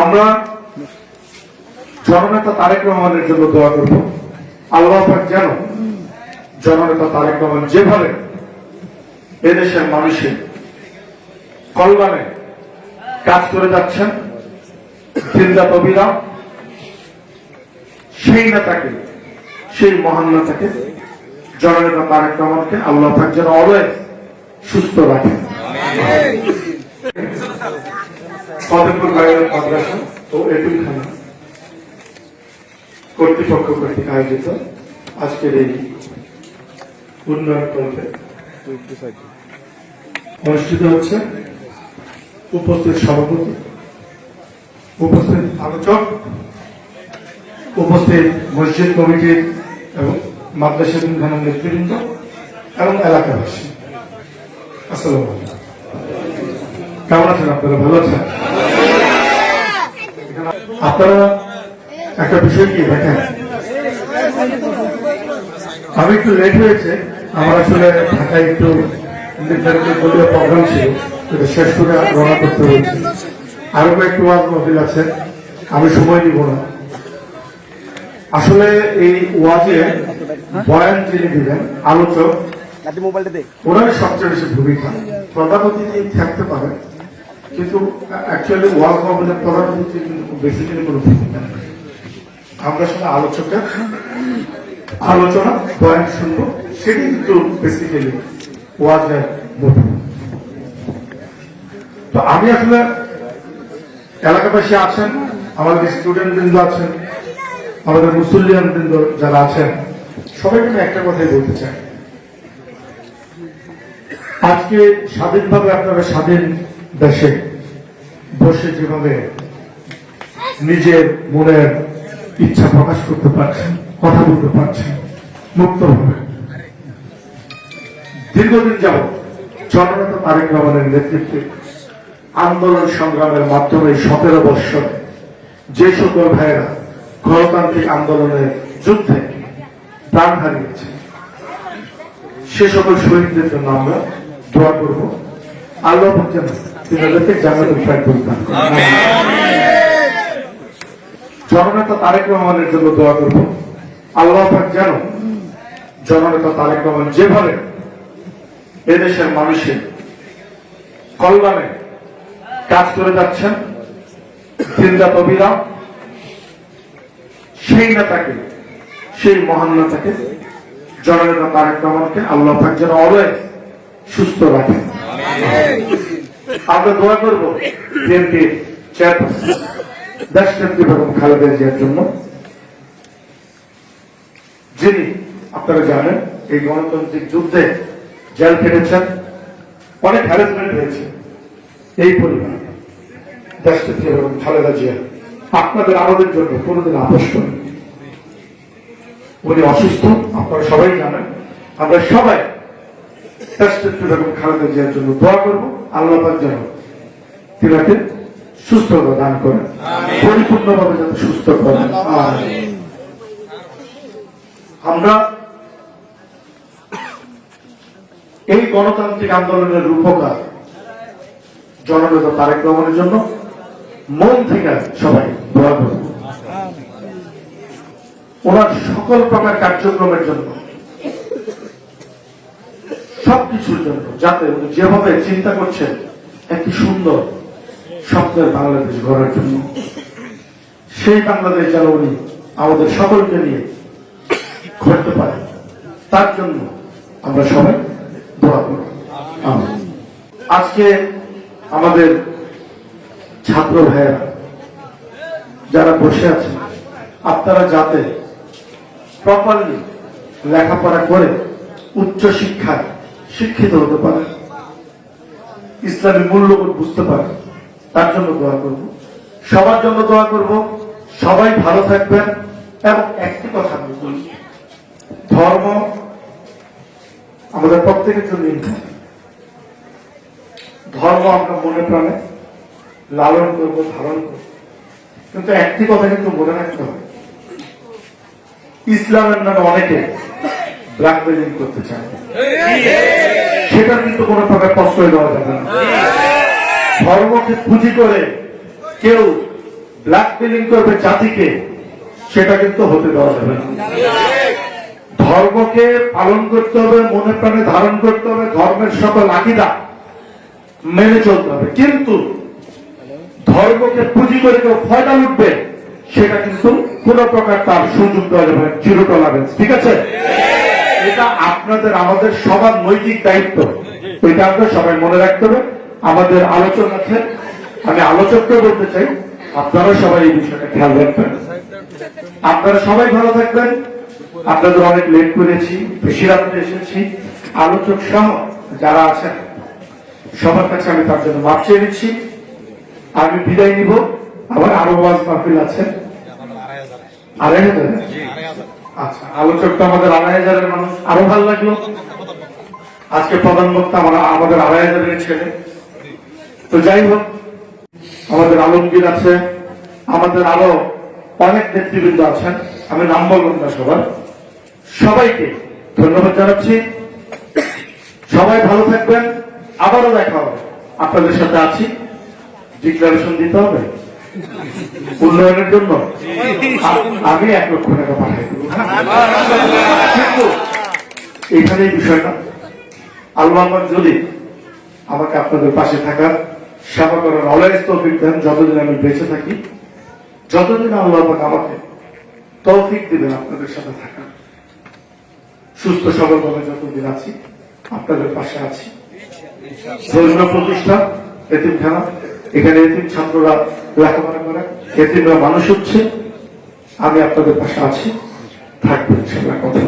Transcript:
আমরা জননেতা তারেক রহমানের জন্য দোয়া করব। আল্লাহ যেন জননেতা তারেক রহমান যেভাবে এদেশের মানুষের কল্যাণে কাজ করে যাচ্ছেন দিনরাত অবিরাম সেই নেতাকে, সেই মহান নেতাকে, জননেতা তারেক রহমানকে আল্লাহ যেন অলওয়েজ সুস্থ রাখেন। ফতেপুর বাইরের মাদ্রাসা ও এতিমখানা কর্তৃপক্ষ কর্তৃক আয়োজিত আজকের এই উন্নয়ন কল্পে অনুষ্ঠিত হচ্ছে উপস্থিত সভাপতি, উপস্থিত আলোচক, উপস্থিত মসজিদ কমিটির এবং মাদ্রাসা নেতৃবৃন্দ এবং এলাকাবাসী। আসসালামু আলাইকুম। কেমন আছেন আপনারা? ভালো আছেন? আপনারা একটা বিষয় কি দেখেন? আমি একটু লেট হয়েছে। আমার আসলে ঢাকায় একটু নির্ধারিত দলীয় প্রোগ্রাম ছিল শেষ করে রওনা করতে হয়েছে। আরও কয়েকটি ওয়াজ মহফিল আছে। আমি সময় দিব না। আসলে এই ওয়াজে বয়ান যিনি দিবেন আলোচক ওনার সবচেয়ে বেশি ভূমিকা। প্রধান অতিথি থাকতে পারে কিন্তু অ্যাকচুয়ালি কিন্তু কোনো আমরা আলোচনা শুনব সেটি কিন্তু বেসিক্যালি তো আমি আসলে এলাকাবাসী আছেন, আমাদের স্টুডেন্ট বৃন্দ আছেন, আমাদের মুসল্লিয়ান বৃন্দ যারা আছেন সবাইকে একটা কথাই বলতে চাই। আজকে স্বাধীনভাবে আপনারা স্বাধীন দেশে বসে যেভাবে নিজের মনের ইচ্ছা প্রকাশ করতে পারছেন কথা বলতে পারছেন মুক্তভাবে দীর্ঘদিন যাব জননেতা তারেক রহমানের নেতৃত্বে আন্দোলন সংগ্রামের মাধ্যমে সতেরো বৎসর যে সকল ভাইয়েরা গণতান্ত্রিক আন্দোলনের যুদ্ধে প্রাণ হারিয়েছে, সে সকল শহীদদের জন্য আমরা দোয়া করব। আল্লাহ যেন তিনাদেরকে জান্নাতুল ফেরদৌস দান করেন। জননেতা তারেক রহমানের জন্য দোয়া করব। আল্লাহ পাক যেন জননেতা তারেক রহমান যেভাবে এদেশের মানুষের কল্যাণে কাজ করে যাচ্ছেন দিনরাত অবিরাম সেই নেতাকে সেই মহান নেতাকে জননেতা তারেক রহমানকে আল্লাহ পাক যেন অলওয়েজ সুস্থ রাখেন। আমরা দোয়া করব খালেদা জিয়ার জন্য। যিনি আপনারা জানেন, এই গণতান্ত্রিক যুদ্ধে জেল অনেক হ্যারাসমেন্ট হয়েছে। এই পরিবার বেগম খালেদা জিয়া, আপনাদের, আমাদের জন্য কোনোদিন আপোষ করেন উনি অসুস্থ, আপনারা সবাই জানেন। আমরা সবাই রাষ্ট্রপতি বেগম খালেদা জিয়ার জন্য দোয়া করব। আল্লাহ যেন তিনাকে সুস্থতা দান করেন পরিপূর্ণভাবে যাতে সুস্থ করেন আমরা এই গণতান্ত্রিক আন্দোলনের রূপকার জননেতা তারেক রহমানের জন্য মন থেকে সবাই দোয়া করব। ওনার সকল প্রকার কার্যক্রমের জন্য সবকিছুর জন্য। যাতে উনি যেভাবে চিন্তা করছেন, একটি সুন্দর স্বপ্নের বাংলাদেশ গড়ার জন্য। সেই বাংলাদেশ যেন উনি আমাদের সকলকে নিয়ে করতে পারে, তার জন্য আমরা সবাই দোয়া করি। আজকে আমাদের ছাত্র ভাইয়েরা যারা বসে আছেন, আপনারা যাতে প্রপারলি লেখাপড়া করে উচ্চ শিক্ষায় শিক্ষিত হতে পারে, ইসলামী মূল্যবোধ বুঝতে পারে, তার জন্য দোয়া করব। সবার জন্য দোয়া করব। সবাই ভালো থাকবেন এবং একটি কথা আমি বলি। ধর্ম আমাদের প্রত্যেকের জন্য ধর্ম আমরা মনে প্রাণে লালন করব, ধারণ করব। কিন্তু একটি কথা কিন্তু মনে রাখতে হবে। ইসলামের নামে অনেকে ব্ল্যাকমেলিং করতে চায়। সেটা কিন্তু কোনো প্রকার প্রশ্রয় দেওয়া যাবে না। ধর্মকে পুঁজি করে কেউ ব্ল্যাকমেলিং করবে জাতিকে, সেটা কিন্তু হতে দেওয়া যাবে না। ধর্মকে পালন করতে হবে, মনে প্রাণে ধারণ করতে হবে, ধর্মের সকল আকিদা মেনে চলতে হবে। কিন্তু ধর্মকে পুঁজি করে কেউ ফয়দা লুটবে, সেটা কিন্তু কোন প্রকার তার সুযোগ দেওয়া যাবে জিরো টলারেন্স ঠিক আছে? এটা আপনাদের, আমাদের সবার নৈতিক দায়িত্ব। এটা আপনার সবাই মনে রাখতে হবে। আমাদের আলোচনা আছে। আমি আলোচককে বলতে চাই, আপনারা সবাই এই বিষয়টা খেয়াল রাখবেন। আপনারা সবাই ভালো থাকবেন। আপনাদের অনেক লেট করেছি, বেশি রাত্রে এসেছি। আলোচক সহ যারা আছেন, সবার কাছে আমি তার জন্য মাপ চেয়ে নিচ্ছি। আমি বিদায় নিব। আবার আরও ওয়াজ মাহফিল আছে। আড়াই হাজার। আচ্ছা আলোচক আমাদের আড়াই মানুষ। আরও ভালো লাগল। আজকে প্রধান আমাদের আড়াই হাজারের ছেলে। তো যাই হোক, আমাদের আলমগীর আছে। আমাদের আরও অনেক নেতৃবৃন্দ আছেন। আমি নাম বললাম না সবার। সবাইকে ধন্যবাদ জানাচ্ছি। সবাই ভালো থাকবেন। আবারও দেখা হবে। আপনাদের সাথে আছি। ডিক্লারেশন দিতে হবে। উন্নয়নের জন্য আমি এক লক্ষ টাকা পাঠাই এখানে বিষয়টা, আল্লাহ যদি আমাকে আপনাদের পাশে থাকার সেবা করার অলয়েস তৌফিক দেন, যতদিন আমি বেঁচে থাকি, যতদিন আল্লাহ আমাকে তৌফিক দিবেন আপনাদের সাথে থাকার। সুস্থ সবলভাবে যতদিন আছি, আপনাদের পাশে আছি। ধর্মীয় প্রতিষ্ঠান, এতিমখানা এখানে এতিম ছাত্ররা লেখাপড়া করে এতিমরা মানুষ হচ্ছে। আমি আপনাদের পাশে আছি। থাকবেন কথা